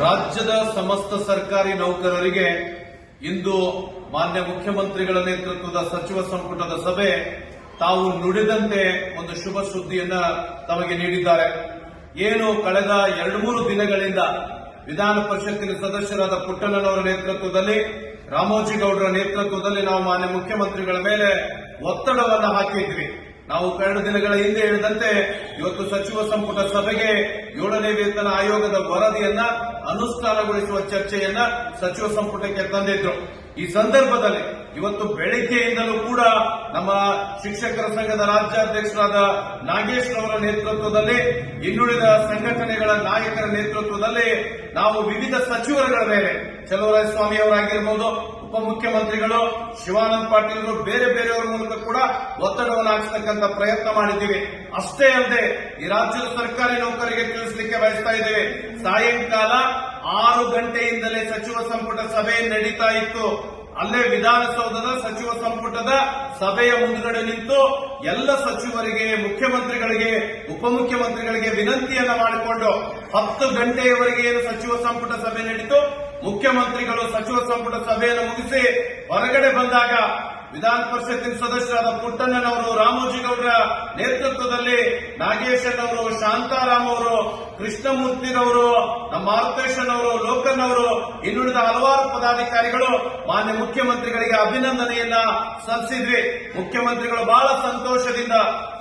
ರಾಜ್ಯದ ಸಮಸ್ತ ಸರ್ಕಾರಿ ನೌಕರರಿಗೆ ಇಂದು ಮಾನ್ಯ ಮುಖ್ಯಮಂತ್ರಿಗಳ ನೇತೃತ್ವದ ಸಚಿವ ಸಂಪುಟದ ಸಭೆ ತಾವು ನುಡಿದಂತೆ ಒಂದು ಶುಭ ಸುದ್ದಿಯನ್ನು ತಮಗೆ ನೀಡಿದ್ದಾರೆ. ಏನು ಕಳೆದ ಎರಡು ಮೂರು ದಿನಗಳಿಂದ ವಿಧಾನ ಪರಿಷತ್ತಿನ ಸದಸ್ಯರಾದ ಪುಟ್ಟಣ್ಣನವರ ನೇತೃತ್ವದಲ್ಲಿ ರಾಮೋಜಿಗೌಡರ ನೇತೃತ್ವದಲ್ಲಿ ನಾವು ಮಾನ್ಯ ಮುಖ್ಯಮಂತ್ರಿಗಳ ಮೇಲೆ ಒತ್ತಡವನ್ನು ಹಾಕಿದ್ವಿ ನಾವು ಕಳೆದ ದಿನಗಳ ಹಿಂದೆ ಹೇಳಿದಂತೆ, ಇವತ್ತು ಸಚಿವ ಸಂಪುಟ ಸಭೆಗೆ ಏಳನೇ ವೇತನ ಆಯೋಗದ ವರದಿಯನ್ನ ಅನುಷ್ಠಾನಗೊಳಿಸುವ ಚರ್ಚೆಯನ್ನ ಸಚಿವ ಸಂಪುಟಕ್ಕೆ ತಂದಿದ್ರು. ಈ ಸಂದರ್ಭದಲ್ಲಿ ಇವತ್ತು ಬೆಳಗ್ಗೆಯಿಂದಲೂ ಕೂಡ ನಮ್ಮ ಶಿಕ್ಷಕರ ಸಂಘದ ರಾಜ್ಯಾಧ್ಯಕ್ಷರಾದ ನಾಗೇಶ್ ಅವರ ನೇತೃತ್ವದಲ್ಲಿ, ಇನ್ನುಳಿದ ಸಂಘಟನೆಗಳ ನಾಯಕರ ನೇತೃತ್ವದಲ್ಲಿ ನಾವು ವಿವಿಧ ಸಚಿವರುಗಳ ಮೇಲೆ ಸ್ವಾಮಿ ಅವರಾಗಿರ್ಬೋದು ಉಪಮುಖ್ಯಮಂತ್ರಿಗಳು, ಶಿವಾನಂದ ಪಾಟೀಲ್ ಬೇರೆ ಬೇರೆಯವರ ಮೂಲಕ ಕೂಡ ಒತ್ತಡವನ್ನು ಹಾಕಿಸ್ತಕ್ಕಂಥ ಪ್ರಯತ್ನ ಮಾಡಿದ್ದೀವಿ. ಅಷ್ಟೇ ಅಲ್ಲದೆ ಈ ರಾಜ್ಯದ ಸರ್ಕಾರಿ ನೌಕರಿಗೆ ತಿಳಿಸಲಿಕ್ಕೆ ಬಯಸ್ತಾ ಇದ್ದೇವೆ. ಸಾಯಂಕಾಲ ಆರು ಗಂಟೆಯಿಂದಲೇ ಸಚಿವ ಸಂಪುಟ ಸಭೆ ನಡೀತಾ ಇತ್ತು. ಅಲ್ಲೇ ವಿಧಾನಸೌಧದ ಸಚಿವ ಸಂಪುಟದ ಸಭೆಯ ಮುಂದುಗಡೆ ನಿಂತು ಎಲ್ಲ ಸಚಿವರಿಗೆ, ಮುಖ್ಯಮಂತ್ರಿಗಳಿಗೆ, ಉಪಮುಖ್ಯಮಂತ್ರಿಗಳಿಗೆ ವಿನಂತಿಯನ್ನ ಮಾಡಿಕೊಂಡು ಹತ್ತು ಗಂಟೆಯವರೆಗೆ ಏನು ಸಚಿವ ಸಂಪುಟ ಸಭೆ ನಡೀತು ಮುಖ್ಯಮಂತ್ರಿಗಳು ಸಚಿವ ಸಂಪುಟ ಸಭೆಯನ್ನು ಮುಗಿಸಿ ಹೊರಗಡೆ ಬಂದಾಗ ವಿಧಾನ ಪರಿಷತ್ತಿನ ಸದಸ್ಯರಾದ ಪುಟ್ಟಣ್ಣನವರು ರಾಮೋಜಿಗೌಡರ ನೇತೃತ್ವದಲ್ಲಿ ನಾಗೇಶನವರು ಶಾಂತಾರಾಮ್ ಅವರು ಕೃಷ್ಣಮೂರ್ತಿರವರು ನಮ್ಮ ಅವರು, ಲೋಕನ್ ಅವರು, ಇನ್ನುಳಿದ ಹಲವಾರು ಪದಾಧಿಕಾರಿಗಳು ಮಾನ್ಯ ಮುಖ್ಯಮಂತ್ರಿಗಳಿಗೆ ಅಭಿನಂದನೆಯನ್ನ ಸಲ್ಲಿಸಿದ್ವಿ. ಮುಖ್ಯಮಂತ್ರಿಗಳು ಬಹಳ ಸಂತೋಷದಿಂದ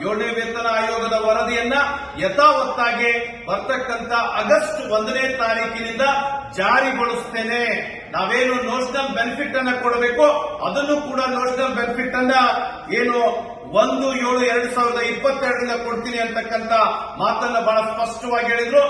ಏಳನೇ ವೇತನ ಆಯೋಗದ ವರದಿಯನ್ನ ಯಥಾವತ್ತಾಗಿ ಬರ್ತಕ್ಕಂಥ ಆಗಸ್ಟ್ ಒಂದನೇ ತಾರೀಕಿನಿಂದ ಜಾರಿಗೊಳಿಸ್ತೇನೆ. ನಾವೇನು ನೋಷನಲ್ ಬೆನಿಫಿಟ್ ಅನ್ನ ಕೊಡಬೇಕು, ಅದನ್ನು ಕೂಡ ನೋಷನಲ್ ಬೆನಿಫಿಟ್ ಅನ್ನ ಏನು ಒಂದು ಏಳು ಎರಡು ಸಾವಿರದ ಇಪ್ಪತ್ತೆರಡರಿಂದ ಕೊಡ್ತೀನಿ ಅಂತಕ್ಕಂಥ ಮಾತನ್ನ ಬಹಳ ಸ್ಪಷ್ಟವಾಗಿ ಹೇಳಿದ್ರು.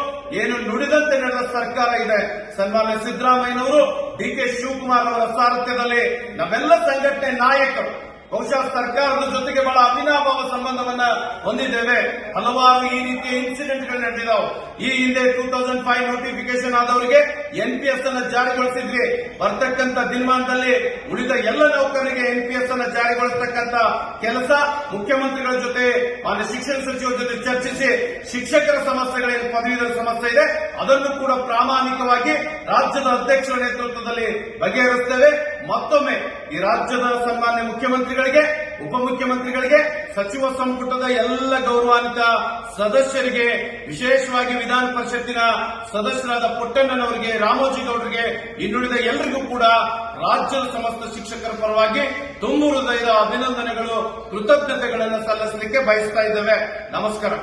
ಏನು ನುಡಿದಂತೆ ನಡೆದ ಸರ್ಕಾರ ಇದೆ. ಸನ್ಮಾನ್ಯ ಸಿದ್ದರಾಮಯ್ಯನವರು, ಡಿ ಕೆ ಶಿವಕುಮಾರ್ ಅವರ ಸಾರಥ್ಯದಲ್ಲಿ ನಾವೆಲ್ಲ ಸಂಘಟನೆ ನಾಯಕರು. ಬಹುಶಃ ಸರ್ಕಾರದ ಜೊತೆಗೆ ಬಹಳ ಅವಿನಾಭಾವ ಸಂಬಂಧವನ್ನ ಹೊಂದಿದ್ದೇವೆ. ಹಲವಾರು ಈ ರೀತಿಯ ಇನ್ಸಿಡೆಂಟ್ಗಳು ನಡೆದಿದ್ದಾವೆ ಈ ಹಿಂದೆ ಟೂ ತೌಸಂಡ್ ಫೈವ್ ನೋಟಿಫಿಕೇಶನ್ ಆದವರಿಗೆ ಎನ್ ಪಿ ಅನ್ನು ಜಾರಿಗೊಳಿಸಿದ್ವಿ. ಬರ್ತಕ್ಕಂತ ದಿನಮಾನದಲ್ಲಿ ಉಳಿದ ಎಲ್ಲ ನೌಕರರಿಗೆ ಎನ್ ಪಿ ಅನ್ನು ಜಾರಿಗೊಳಿಸತಕ್ಕಂತ ಕೆಲಸ ಮುಖ್ಯಮಂತ್ರಿಗಳ ಜೊತೆ, ಮಾನ್ಯ ಶಿಕ್ಷಣ ಸಚಿವರ ಜೊತೆ ಚರ್ಚಿಸಿ ಶಿಕ್ಷಕರ ಸಮಸ್ಯೆಗಳೇನು ಪದವೀಧರ ಸಮಸ್ಯೆ ಇದೆ. ಅದನ್ನು ಕೂಡ ಪ್ರಾಮಾಣಿಕವಾಗಿ ರಾಜ್ಯದ ಅಧ್ಯಕ್ಷರ ನೇತೃತ್ವದಲ್ಲಿ ಬಗೆಹರಿಸುತ್ತೇವೆ ಮತ್ತೊಮ್ಮೆ ಈ ರಾಜ್ಯದ ಸನ್ಮಾನ್ಯ ಮುಖ್ಯಮಂತ್ರಿಗಳಿಗೆ, ಉಪಮುಖ್ಯಮಂತ್ರಿಗಳಿಗೆ, ಸಚಿವ ಸಂಪುಟದ ಎಲ್ಲ ಗೌರವಾನ್ವಿತ ಸದಸ್ಯರಿಗೆ, ವಿಶೇಷವಾಗಿ ವಿಧಾನ ಪರಿಷತ್ತಿನ ಸದಸ್ಯರಾದ ಪುಟ್ಟಣ್ಣನವರಿಗೆ ರಾಮೋಜಿಗೌಡರಿಗೆ ಇನ್ನುಳಿದ ಎಲ್ಲರಿಗೂ ಕೂಡ ರಾಜ್ಯದ ಸಮಸ್ತ ಶಿಕ್ಷಕರ ಪರವಾಗಿ ತುಂಬು ಹೃದಯದ ಅಭಿನಂದನೆಗಳು, ಕೃತಜ್ಞತೆಗಳನ್ನು ಸಲ್ಲಿಸಲಿಕ್ಕೆ ಬಯಸ್ತಾ ಇದ್ದೇವೆ. ನಮಸ್ಕಾರ.